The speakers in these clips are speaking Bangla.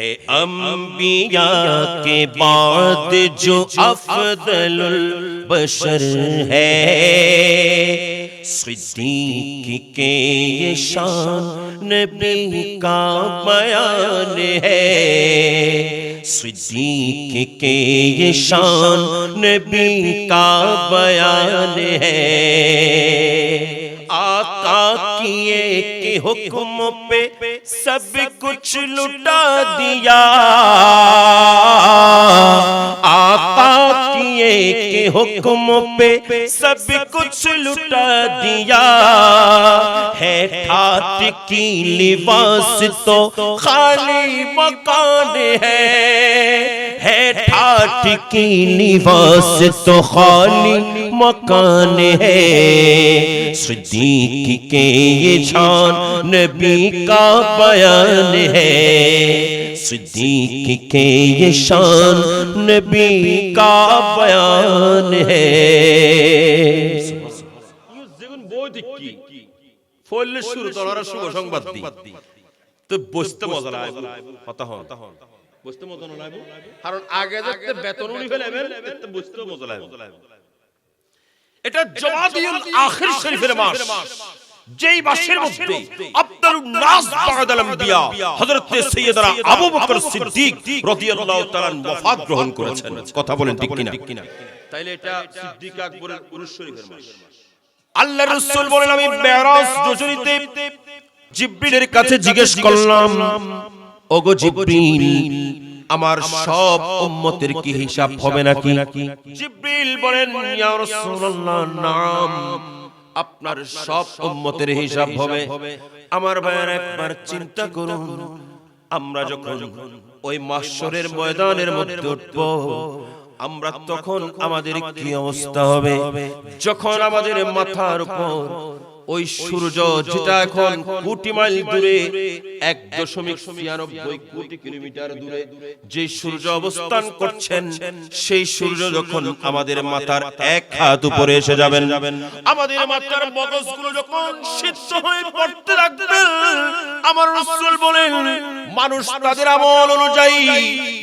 ہے انبیاء کے بعد جو افضل البشر ہے۔ صدیق کے یہ شان نبی کا بیان ہے۔ صدیق کے یہ شان نبی کا بیان ہے۔ کیے کہ حکم پہ سب کچھ لٹا دیا۔ آقا کیے کہ حکم پہ سب کچھ لٹا دیا۔ ہے ٹھات کی لباس تو خالی مکان ہے۔ ہے ٹھاٹ کی نواس تو خالی مکان ہے صدیق کے یہ شان نبی کا بیان ہے صدیق کے یہ شان نبی کا بیان ہے ফলে শুরু শুভ সংবাদ তো বসতে মজা লাগে কথা হন বসতে মজা না লাগবে? কারণ আগে যাতে বেতন উনি ফেলেবেন বসতে মজা লাগবে। এটা জমাদিউল আখির শরীফের মাস। যেই মাসের মধ্যে আব্দুল নাস আম্বিয়া হযরত সাইয়্যিদানা আবু বকর সিদ্দিক রাদিয়াল্লাহু তাআলা ওয়াফাত গ্রহণ করেছেন। কথা বলেন ঠিক কিনা? তাইলে এটা সিদ্দিক আকবরের উরুস শরীফের মাস। আল্লাহ রাসূল বলেন আমি মেরাজ রজনীতে জিবরিলের কাছে জিজ্ঞেস করলাম। ওগো জিব্রিল আমার সব উম্মতের কি হিসাব হবে নাকি? জিবরিল বলেন ইয়া রাসূলুল্লাহ নাম। আপনার সব উম্মতের হিসাব হবে। আমার ভাইয়ের একবার চিন্তা করুন। আমরা যখন ওই মাসরের ময়দানের মধ্যে উঠব আমরা তখন আমাদের কি অবস্থা হবে? যখন আমাদের মাথার উপর ওই সূর্য যেটা এখন কোটি মাইল দূরে এক দশমিক ছিয়ানব্বই কোটি কিলোমিটার দূরে। যে সূর্য অবস্থান করছেন সেই সূর্য যখন আমাদের মাথার এক হাত উপরে এসে যাবেন আমাদের মাথার মগজগুলো যখন সিদ্ধ হয়ে পড়তে লাগবে আমার বলে বলেন মানুষ তাদের আমল অনুযায়ী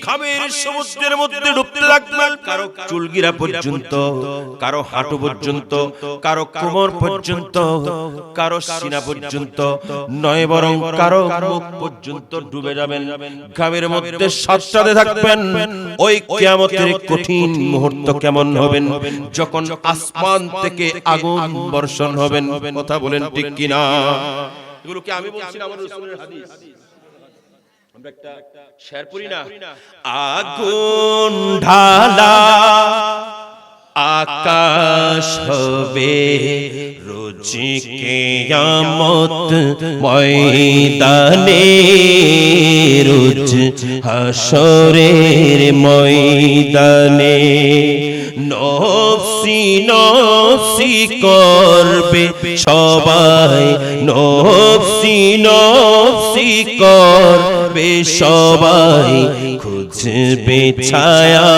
ঘামের সমুদ্রের মধ্যে ডুবতে লাগবে। কারও চুলগিরা পর্যন্ত কারও হাঁটু পর্যন্ত কারও কোমর পর্যন্ত কারও সিনা পর্যন্ত নয় বরং কারও মুখ পর্যন্ত ডুবে যাবেন। ঘামের মধ্যে সাতটাতে থাকবেন। ওই কিয়ামতের কঠিন মুহূর্ত কেমন হবেন? যখন আসমান থেকে আগুন বর্ষণ হবেন। কথা বলেন ঠিক কিনা? এগুলো কি আমি বলছি না আমার রাসূলের হাদিস। আমরা একটা শের পড়ি না। আগুন ঢালা আকাশ হবে রুচি কেয়ামত ময়দানে রুচ হাসরের ময়দানে। নফসি নফসি করবে সবাই। নফসি নফসি করবে সবাই। খুঁজবে ছায়া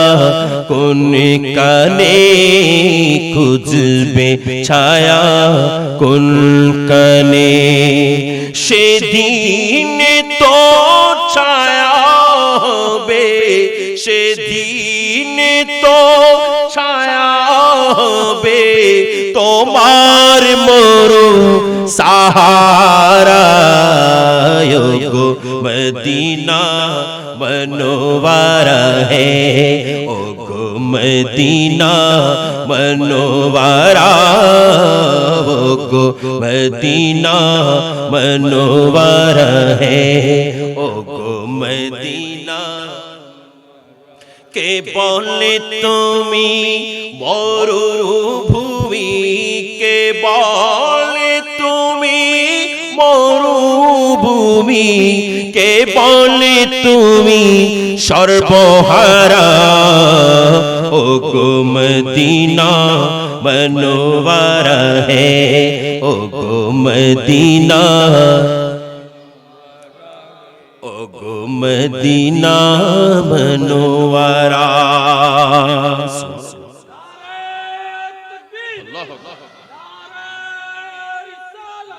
কোন কানে? খুঁজবে ছায়া কোন কানে? সেদিন তো তোমার মরু সাহারা গো মদিনা منوارا ہے۔ او گو مدینہ منوارا او گو مدینہ منوارا ہے۔ او گو مدینہ کہ بولے تمی مورو بھومی বলে তুমি মরুভূমি? কে বলে তুমি সর্বহারা? ও গো মদিনা মনোয়ারা হে ও গো মদিনা ও গো মদিনা মনোয়ারা।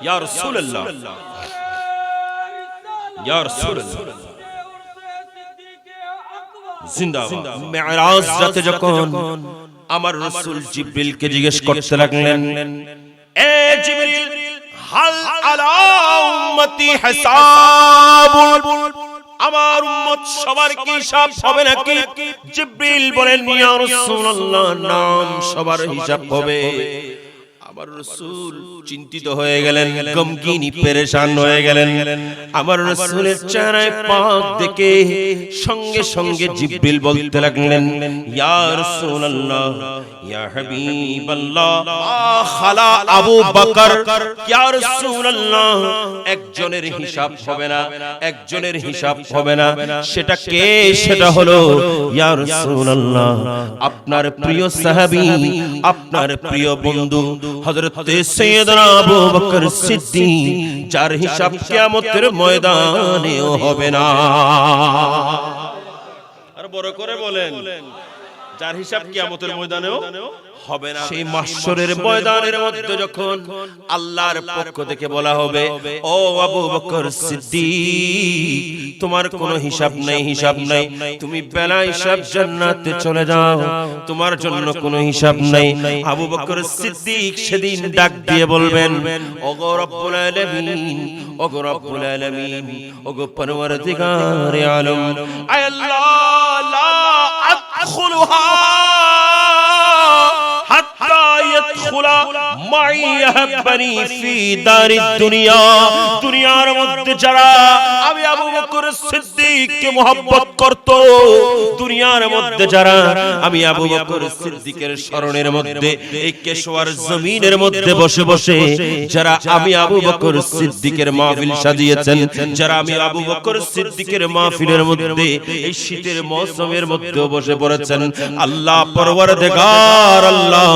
ইয়া রাসূলুল্লাহ। ইয়া রাসূলুল্লাহ। জিজ্ঞেস করতে লাগলেন আমার উম্মত সবার কি হিসাব হবে নাকি? জিব্রিল বলেন, ইয়া রাসূলুল্লাহ, নাম সবার হিসাব হবে। আমার রসুল চিন্তিত হয়ে গেলেন পেরেশান হয়ে গেলেন। আমার রসুলের চেহারায় পাক দেখে সঙ্গে সঙ্গে জিব্রিল বলতে লাগলেন ইয়া রাসূলুল্লাহ ইয়া হাবিবাল্লাহ খালা আবু বকর ইয়া রাসূলুল্লাহ একজনের হিসাব হবে না একজনের হিসাব হবে না সেটা কে? সেটা হলো ইয়া রাসূলুল্লাহ আপনার প্রিয় সাহাবী আপনার প্রিয় বন্ধু হযরত সাইয়েদনা আবু বকর সিদ্দিক যার হিসাব কিয়ামতের ময়দানেও হবে না। আর বড় করে বলেন যার হিসাব কিয়ামতের ময়দানেও হবে না। সেই মাশরের ময়দানের মধ্যে যখন আল্লাহর পক্ষ থেকে বলা হবে ও আবু বকর সিদ্দিক তোমার কোনো হিসাব নেই হিসাব নাই তুমি বেলা হিসাব জান্নাতে চলে যাও তোমার জন্য কোনো হিসাব নাই। আবু বকর সিদ্দিক সেদিন ডাক দিয়ে বলবেন ওগো রব্বুল আলামিন ওগো রব্বুল আলামিন ওগো পরওয়ারদিগারে আলম আয় আল্লাহ লা আদখুলুহা মাই ইয়াহাব্বানি ফি দারিদ দুনিয়া। দুনিয়ার মধ্যে যারা আমি আবু বকর সিদ্দিককে mohabbat করত, দুনিয়ার মধ্যে যারা আমি আবু বকর সিদ্দিকের স্মরণের মধ্যে, এই কেশোয়ার জমিনের মধ্যে বসে বসে যারা আমি আবু বকর সিদ্দিকের মাহফিল সাজিয়েছেন, যারা আমি আবু বকর সিদ্দিকের মাহফিলের মধ্যে, এই শীতের মৌসুমের মধ্যে বসে পড়েছেন। আল্লাহ পরওয়ারদিগার, আল্লাহ,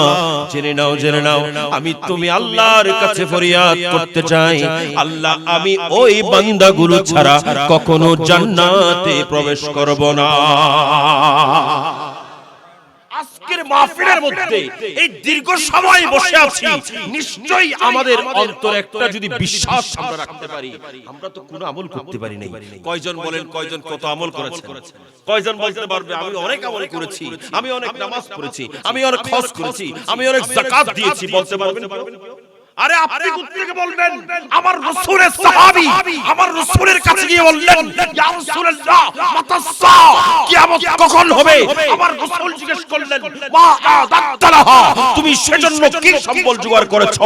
জেনে নাও জেনে নাও, আমি তুমি আল্লাহর কাছে ফরিয়াদ করতে চাই। আল্লাহ, আমি ওই বান্দাগুলো ছাড়া কখনো জান্নাতে প্রবেশ করব না। আজকের মাহফিলের মধ্যে এই দীর্ঘ সময় বসে আছি। নিশ্চয়ই আমাদের অন্তরে একটা যদি বিশ্বাস আমরা রাখতে পারি আমরা তো কোনো আমল করতে পারি নাই কয়জন বলেন কয়জন কত আমল করেছেন? কয়জন বলতে পারবে? আমি অনেক আমল করেছি। আমি অনেক নামাজ পড়েছি। আমি অনেক খরচ করেছি। আমি অনেক যাকাত দিয়েছি বলতে পারবেন আরে আপনি কোথেকে বলবেন আমার রাসূলের সাহাবী আমার রাসূলের কাছে গিয়ে বললেন ইয়া রাসূলুল্লাহ মাতাসা কিয়ামত কখন হবে? আমার রাসূল জিজ্ঞেস করলেন মা আদাতালাহা তুমি সেজন্য কি সম্বল জোগাড় করেছ?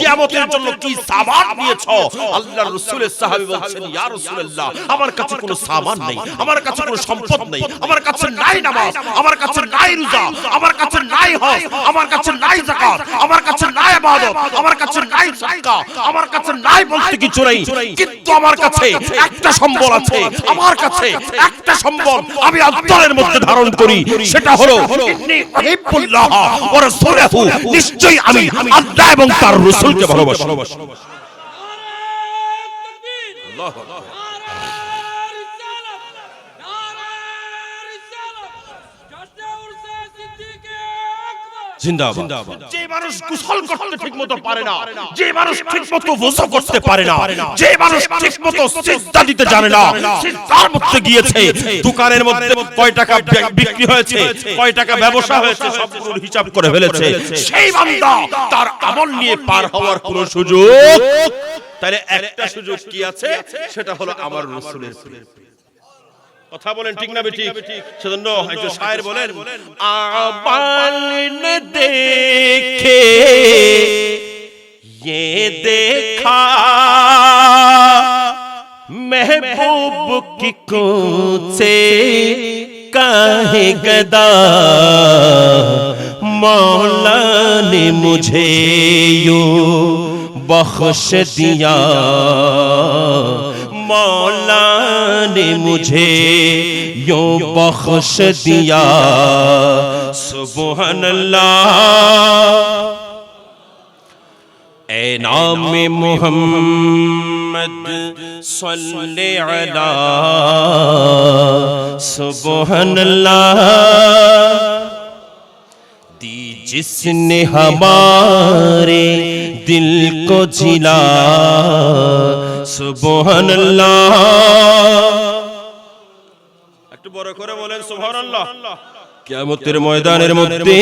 কিয়ামতের জন্য কি সামান নিয়েছো আল্লাহর রাসূলের সাহাবী বলছেন ইয়া রাসূলুল্লাহ আমার কাছে কোনো সামান নেই আমার কাছে কোনো সম্পদ নেই আমার কাছে নাই নামাজ আমার কাছে নাই রোজা আমার কাছে নাই হজ আমার কাছে নাই যাকাত আমার কাছে নাই ইবাদত আমার কাছে নাই সাদকা আমার কাছে নাই। বলতে কিছু নেই। কিন্তু আমার কাছে একটা সম্বল আছে। আমার কাছে একটা সম্বল আমি অন্তরের মধ্যে ধারণ করি। সেটা হলো ইন্নী উহিব্বুল্লাহ ওয়া রাসূলাহু নিশ্চয়ই আমি আল্লাহ এবং তার রাসূলকে ভালোবাসি। জিন্দাবাদ। যে মানুষ কুশল করতে ঠিকমতো পারে না যে মানুষ ঠিকমতো ওযু করতে পারে না যে মানুষ ঠিকমতো সিজদা দিতে জানে না সিজদার মধ্যে গিয়েছে দোকানের মধ্যে কয় টাকা বিক্রি হয়েছে কয় টাকা ব্যবসা হয়েছে সবগুলোর হিসাব করে ফেলেছে। সেই বান্দা তার আমল নিয়ে পার হওয়ার কোনো সুযোগ তাহলে একটা সুযোগ কি আছে? সেটা হলো আমার রাসূলের প্রেম কথা বলেন ঠিক না বেঠিক সেজন্য একজন শায়ের বলেন আমাল নে দেখে ये देखा महबूब की से काहे गदा मौला ने मुझे यूं बख्श दिया مولا نے مجھے یوں بخش دیا۔ سبحان اللہ۔ اے نام محمد صلی علی۔ سبحان اللہ۔ دی جس نے ہمارے دل کو جلا সুবহানাল্লাহ। একটু বড় করে বলেন সুবহানাল্লাহ। কিয়ামতের ময়দানের মধ্যে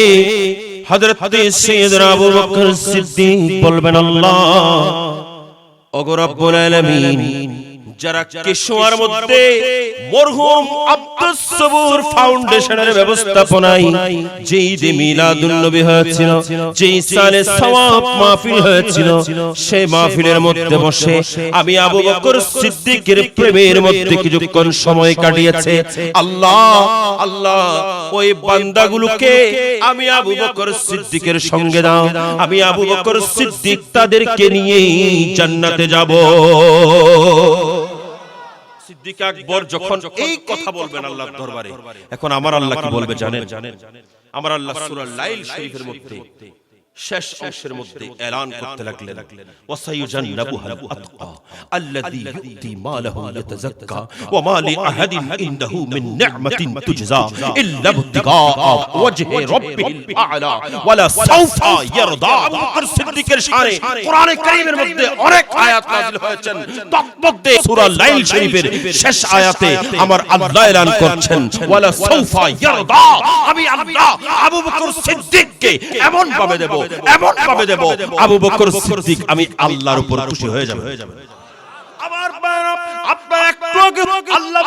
হযরত সাইয়েদনা আবু বকর সিদ্দিক বলবেন আল্লাহ ওগো রব্বুল আলামিন যারা কেশোয়ার মধ্যে মরহুম আব্দুস সবুর ফাউন্ডেশনের ব্যবস্থাপনায় যে ঈদে মিলাদুন নবী হয়েছিল যে সালে সওয়াব মাহফিল হয়েছিল সেই মাহফিলের মধ্যে বসে আমি আবু বকর সিদ্দিকের প্রেমের মধ্যে কিছুক্ষণ সময় কাটিয়েছে। আল্লাহ আল্লাহ ওই বান্দাগুলোকে আমি আবু বকর সিদ্দিকের সঙ্গে দাও। আমি আবু বকর সিদ্দিক তাদেরকে নিয়ে জান্নাতে যাব। সিদ্দিক আকবর যখন এই কথা বলবেন আল্লাহর দরবারে এখন আমার আল্লাহ কি বলবে জানেন? আমার আল্লাহ সূরা লাইল শরীফের মধ্যে শেষ অংশের মধ্যে এলান করতে লাগলেন। ওয়াসাইজান্নাবুহাল আতকা আল্লাযী ইউতি মালাহু ইয়াতাযাক্কা ওয়া মা লিআহাদিন ইনদাহু মিন নি'মাতিন তুজজা। ইল্লা ইবতিগাআ ওয়াজহি রাব্বিহিল আ'লা ওয়ালা সাওফা ইয়ারদা আবু বকর সিদ্দিকের শানে কোরআনে কারীমের মধ্যে অনেক আয়াত নাযিল হয়েছেন তৎমধ্যে সূরা লাইল শরীফের শেষ আয়াতে আমার আল্লাহ এলান করছেন ওয়ালা সাওফা ইয়ারদা আমি আল্লাহ আবু বকর সিদ্দিককে এমন ভাবে দেব এমন ভাবে দেব আবু বকর সিদ্দিক আমি আল্লাহর উপর খুশি হয়ে যাবে আমার বাবা, আপনার একটু আগে আল্লাহ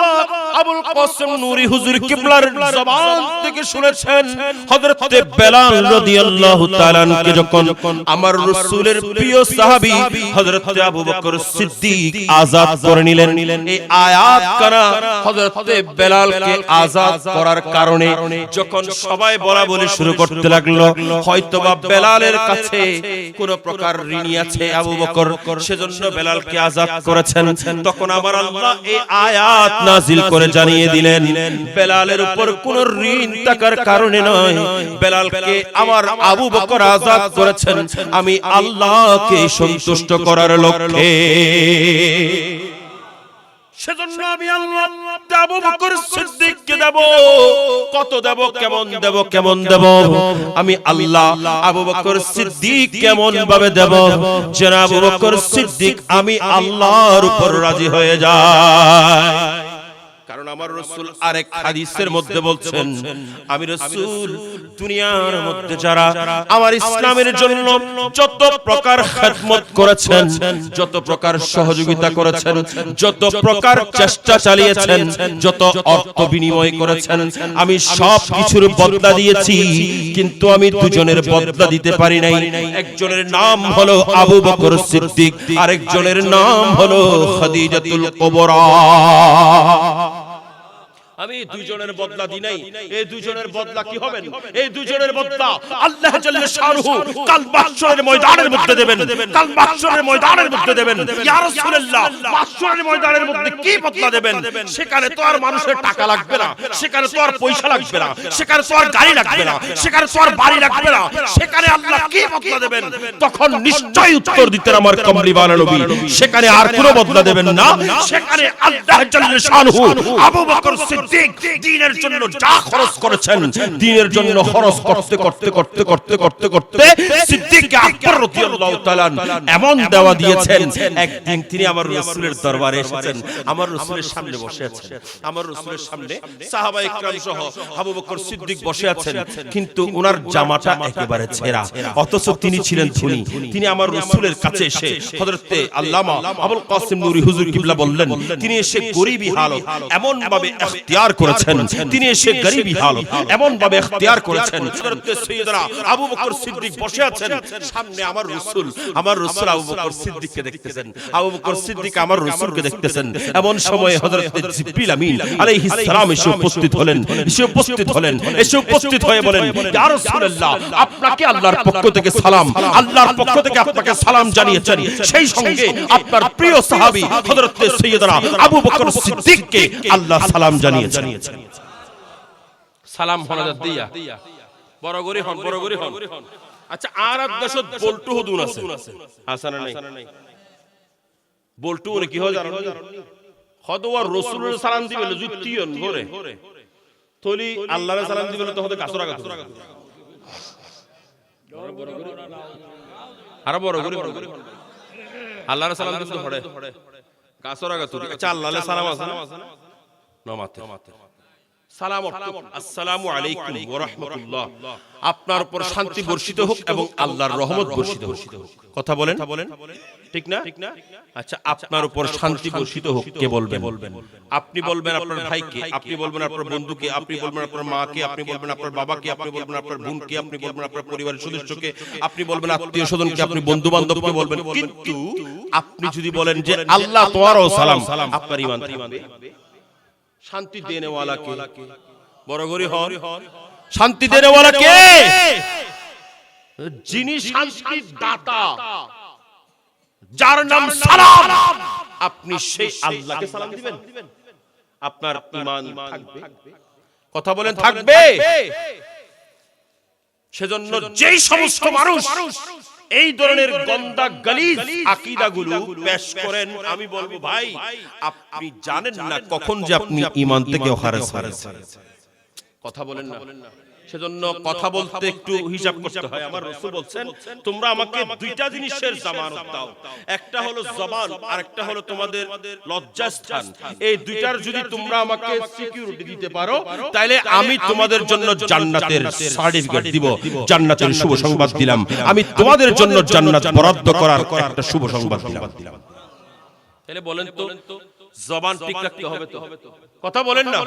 আবুল কাসেম নূরি হুজুর কিবলার জবান থেকে শুনেছেন হযরতে বেলাল রাদিয়াল্লাহু তাআলা কে যখন আমার রাসূলের প্রিয় সাহাবী হযরতে আবু বকর সিদ্দিক আযাদ করে নিলেন। এই আয়াত কানা হযরতে বেলালকে আযাদ করার কারণে যখন সবাই বলা বলি শুরু করতে লাগল হয়তোবা বেলালের কাছে কোন প্রকার ঋণী আছে আবু বকর। সেজন্য বেলালকে আযাদ করেছেন। তখন আমার আল্লাহ এই আয়াত নাজিল করে জানিয়ে দিলেন বেলালের উপর কোন ঋণ থাকার কারণে নয়। বেলালকে আমার আবু বকর আজাদ করেছেন। আমি আল্লাহকে সন্তুষ্ট করার লক্ষ্যে। সেজন্য আমি আল্লাহ আবু বকর সিদ্দিককে দেব। কত দেব কেমন দেব কেমন দেব? আমি আল্লাহ আবু বকর সিদ্দিক কেমন ভাবে দেব? যেন আবু বকর সিদ্দিক আমি আল্লাহর উপর রাজি হয়ে যায় আমার রসুল আরেক হাদিসের মধ্যে বলছেন আমি রসুল দুনিয়ার মধ্যে যারা আমার ইসলামের জন্য যত প্রকার খেদমত করেছেন যত প্রকার সহযোগিতা করেছেন যত প্রকার চেষ্টা চালিয়েছেন যত অর্থ বিনিময় করেছেন আমি সব কিছুর বদলা দিয়েছি কিন্তু আমি দুজনের বদলা দিতে পারি নাই। একজনের নাম হলো আবু বকর সিদ্দিক আরেকজনের নাম হলো খাদিজাতুল কুবরা। আমি দুইজনের বদলা দি নাই। এই দুইজনের বদলা কি হবেন এই দুইজনের বদলা আল্লাহ জাল্লে শাহরুহু কাল মাহশরের ময়দানের মধ্যে দেবেন। কাল মাহশরের ময়দানের মধ্যে দেবেন। ইয়া রাসূলুল্লাহ মাহশরের ময়দানের মধ্যে কি বদলা দেবেন? সেখানে তো আর মানুষের টাকা লাগবে না। সেখানে তো আর পয়সা লাগবে না। সেখানে তো আর গাড়ি লাগবে না। সেখানে তো আর বাড়ি লাগবে না। সেখানে আল্লাহ কি বদলা দেবেন? তখন নিশ্চয়ই উত্তর দিতেন আমার কমলিওয়ালা নবী সেখানে আর কোনো বদলা দেবেন না। সেখানে আল্লাহ জাল্লে শাহরুহু আবু বকর সিদ্দিক দ্বীনের জন্য যা খরচ করেছেন দ্বীনের জন্য খরচ করতে করতে করতে করতে করতে করতে সিদ্দিক আকবর রাদিয়াল্লাহু তাআলা এমন দেওয়া দিয়েছেন একদিন তিনি আমার রাসূলের দরবারে এসেছেন আমার রাসূলের সামনে বসে আছেন। আমার রাসূলের সামনে সাহাবা ইকরাম সহ আবু বকর সিদ্দিক বসে আছেন। কিন্তু ওনার জামাটা একেবারে ছেঁড়া। অথচ তিনি ছিলেন ধনী। তিনি আমার রাসূলের কাছে এসে হযরতে আল্লামা আবুল কাসিম নূরি হুজুর কিবলা বললেন তিনি এসে গরিবী হালত এমন ভাবে ইখতিয়ার করেছেন তিনি এসে গরিবী হালত এমন ভাবে ইখতিয়ার করেছেন। আবু বকর সিদ্দিক বসে আছেন। সামনে আমার রাসূল। আমার রাসূল। আবু বকর সিদ্দিককে দেখতেছেন। আবু বকর সিদ্দিক আমার রাসূলকে দেখতেছেন। এমন সময় হযরতে জিবরিল আমিন আলাইহিস সালাম এসে উপস্থিত হলেন। এসে উপস্থিত হলেন। এসে উপস্থিত হয়ে বলেন ইয়া রাসূলুল্লাহ আপনাকে আল্লাহর পক্ষ থেকে সালাম আল্লাহর পক্ষ থেকে আপনাকে সালাম জানিয়েছেন। সেই সঙ্গে আপনার প্রিয় সাহাবী হযরতে সৈয়দনা আবু বকর সিদ্দিককে আল্লাহ সালাম জানিয়েছেন সালাম হনাজাত দিয়া। বড়গরি হন বড়গরি হন। আচ্ছা আর এক দেশত বল্টু হদুন আছে। না নাই? বল্টু মানে কি হয় জানো? হদওয়ার রাসূলের সালাম ঘরে। তলি আল্লাহর সালাম তো হতে গাছ আর বড় গরি আল্লাহর সালাম দিতে হড়ে গাছ আচ্ছা আল্লাহর সালাম আছে না না মাতে সালাম অর্থ আসসালামু আলাইকুম ওয়া রাহমাতুল্লাহ। আপনার উপর শান্তি বর্ষিত হোক এবং আল্লাহর রহমত বর্ষিত হোক। কথা বলেন? ঠিক না? আচ্ছা আপনার উপর শান্তি বর্ষিত হোক কে বলবেন? আপনি বলবেন আপনার ভাইকে আপনি বলবেন আপনার বন্ধুকে আপনি বলবেন আপনার মাকে আপনি বলবেন আপনার বাবাকে আপনি বলবেন আপনার বোনকে আপনি বলবেন আপনার পরিবারের সদস্যকে আপনি বলবেন আত্মীয় স্বজনকে আপনি বন্ধু বান্ধবকে বলবেন। কিন্তু আপনি যদি বলেন যে আল্লাহ তোমারও সালাম আপনার ইমান থাকবে শান্তি দেনেওয়ালাকে। বড় গরি হন। শান্তি দেনেওয়ালাকে। যিনি শান্তির দাতা। যার নাম সালাম। আপনি সেই আল্লাহকে সালাম দিবেন। আপনার ঈমান থাকবে। কথা বলেন থাকবে। সেজন্য যেই সমস্ত মানুষ এই ধরনের গন্দা গালিজ আকীদাগুলো পেশ করেন আমি বলব ভাই আপনি জানেন না কখন যে আপনি ইমান থেকে খারেজ হয়েছেন কথা বলেন না। সেজন্য কথা বলতে একটু হিসাব করতে হয়। আমার রাসূল বলছেন তোমরা আমাকে দুইটা জিনিসের জামানত দাও। একটা হলো জবান আর একটা হলো তোমাদের লজ্জাস্থান। এই দুইটার যদি তোমরা আমাকে সিকিউরিটি দিতে পারো তাহলে আমি তোমাদের জন্য জান্নাতের সার্টিফিকেট দিব। জান্নাতের শুভ সংবাদ দিলাম। আমি তোমাদের জন্য জান্নাত বরাদ্দ করার একটা শুভ সংবাদ দিলাম। তাহলে বলেন তো জবান ঠিক রাখতে হবে তো। কথা বলেন না।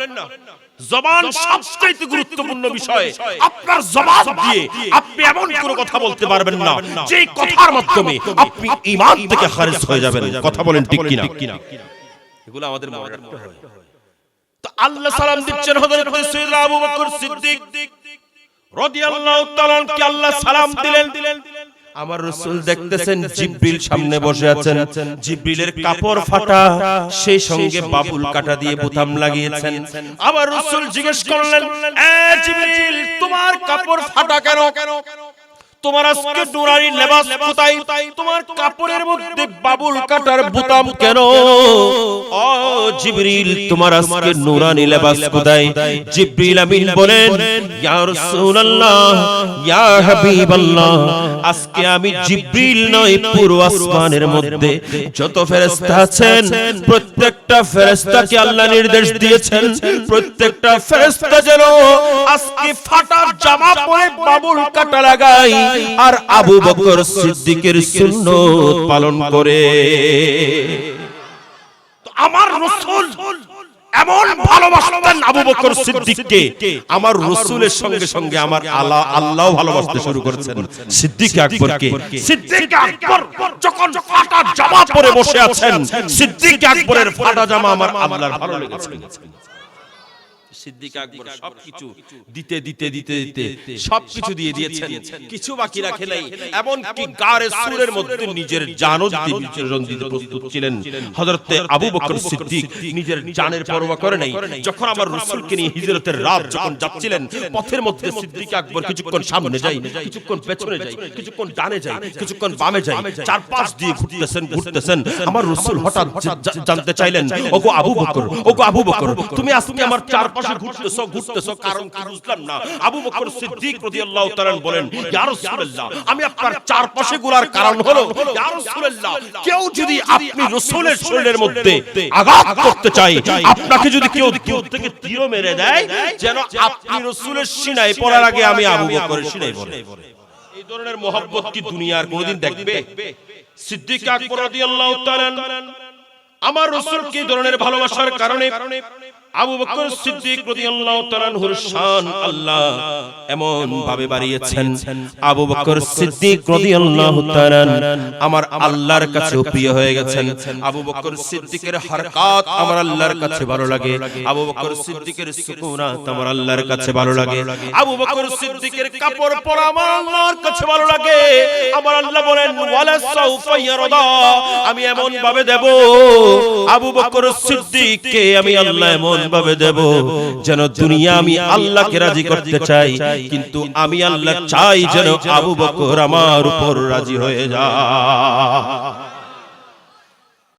জবান সবচেয়ে গুরুত্বপূর্ণ বিষয়। আপনার জবান দিয়ে আপনি এমন কোনো কথা বলতে পারবেন না। যে কথার মাধ্যমে আপনি ঈমান থেকে খারিজ হয়ে যাবেন। কথা বলেন ঠিক কিনা। এগুলো আমাদের মনে রাখতে হবে তো আল্লাহ সালাম দিচ্ছেন হযরত সাইয়েদনা আবু বকর সিদ্দিক রাদিয়াল্লাহু তাআলা কে আল্লাহ সালাম দিলেন। আমার রসুল দেখতেছেন জিব্রিল সামনে বসে আছেন। জিব্রিলের কাপড় ফাটা সেই সঙ্গে বাবুল কাটা দিয়ে বোতাম লাগিয়েছেন। আবার রসুল জিজ্ঞেস করলেন জিব্রিল তোমার কাপড় ফাটা কেন? কেন? তোমার আজকে নুরানি লেবাস কোথায়? তোমার কাপড়ের মধ্যে বাবুল কাটার বোতাম কেন? ও জিবরিল তোমার আজকে নুরানি লেবাস কোথায়? জিবরিল আমিন বলেন ইয়া রাসূলুল্লাহ ইয়া হাবিবাল্লাহ আজকে আমি জিবরিল নয় পুরো আসমানের মধ্যে। যত ফেরেশতা আছেন প্রত্যেকটা ফেরেশতাকে আল্লাহ নির্দেশ দিয়েছেন প্রত্যেকটা ফেরেশতা যেন আজকে ফাটা জামা পরে বাবুল কাটা লাগাই আর আবু বকর সিদ্দিকের সুন্নত পালন করে। আমার রাসূল এমন ভালোবাসতেন আবু বকর সিদ্দিককে। আমার রসুলের সঙ্গে সঙ্গে আমার আল্লাহ আল্লাহ ভালোবাসতে শুরু করেছেন। সিদ্দিক আকবরকে। সিদ্দিক আকবর যখন ফাটা জামা পরে বসে আছেন সিদ্দিক আকবরের ফাটা জামা আমার আল্লাহর ভালো লেগেছে। সিদ্দিক আকবর সবকিছু দিতে দিতে দিতে দিতে সবকিছু দিয়ে দিয়েছেন। কিছু বাকি রাখে নাই। এমন কি গারে সুরের মধ্যে নিজের জানও বিসর্জন দিতে প্রস্তুত ছিলেন। হযরত আবু বকর সিদ্দিক নিজের জানের পরোয়া করে নাই। যখন আমার রাসূলকে নিয়ে হিজরতের রাত যখন যাচ্ছিলেন পথের মধ্যে সিদ্দিক আকবর কিছুক্ষণ সামনে যায় কিছুক্ষণ পেছনে যায় কিছুক্ষণ ডানে যায় কিছুক্ষণ বামে যায় চার পাশ দিয়ে ঘুরতেছেন ঘুরতেছেন আমার রাসূল হঠাৎ জানতে চাইলেন ওগো আবু বকর ওগো আবু বকর তুমি আজকে আমার চারপাশে ঘুরতেছো ঘুরতেছো কারণ কি বুঝলাম না? আবু বকর সিদ্দিক রাদিয়াল্লাহু তাআলা বলেন ইয়া রাসূলুল্লাহ আমি আপনার চারপাশে ঘোরার কারণ হলো ইয়া রাসূলুল্লাহ কেউ যদি আপনি রাসূলের শরীরের মধ্যে আঘাত করতে চায় আপনাকে যদি কেউ দূর থেকে তীর মেরে দেয় যেন আপনি রাসূলের সিনায় পড়ার আগে আমি আবু বকরের সিনায় পড়ি। এই ধরনের মোহাব্বত কি দুনিয়ার কোনোদিন দেখবে? সিদ্দিক আকবর রাদিয়াল্লাহু তাআলা আমার রাসূলকে এই ধরনের ভালোবাসার কারণে আবু বকর সিদ্দিক রাদিয়াল্লাহু তাআলা আনহুর শান আল্লাহ এমন ভাবে বাড়িয়েছেন আবু বকর সিদ্দিক রাদিয়াল্লাহু তাআলা আমার আল্লাহর কাছে প্রিয় হয়ে গেছেন আবু বকর সিদ্দিকের হারকাত আমার আল্লাহর কাছে ভালো লাগে আবু বকর সিদ্দিকের সুকুনাত আমার আল্লাহর কাছে ভালো লাগে আবু বকর সিদ্দিকের কাপড় পরা আমার আল্লাহর কাছে ভালো লাগে আমার আল্লাহ বলেন ওয়ালা সাউফা ইয়ারদা আমি এমন ভাবে দেব আবু বকর সিদ্দিককে আমি আল্লাহ এমন ভাবে দেব, যেন দুনিয়া আমি আল্লাহকে রাজি করতে চাই, কিন্তু আমি আল্লাহ চাই যেন আবু বকর আমার উপর রাজি হয়ে যায়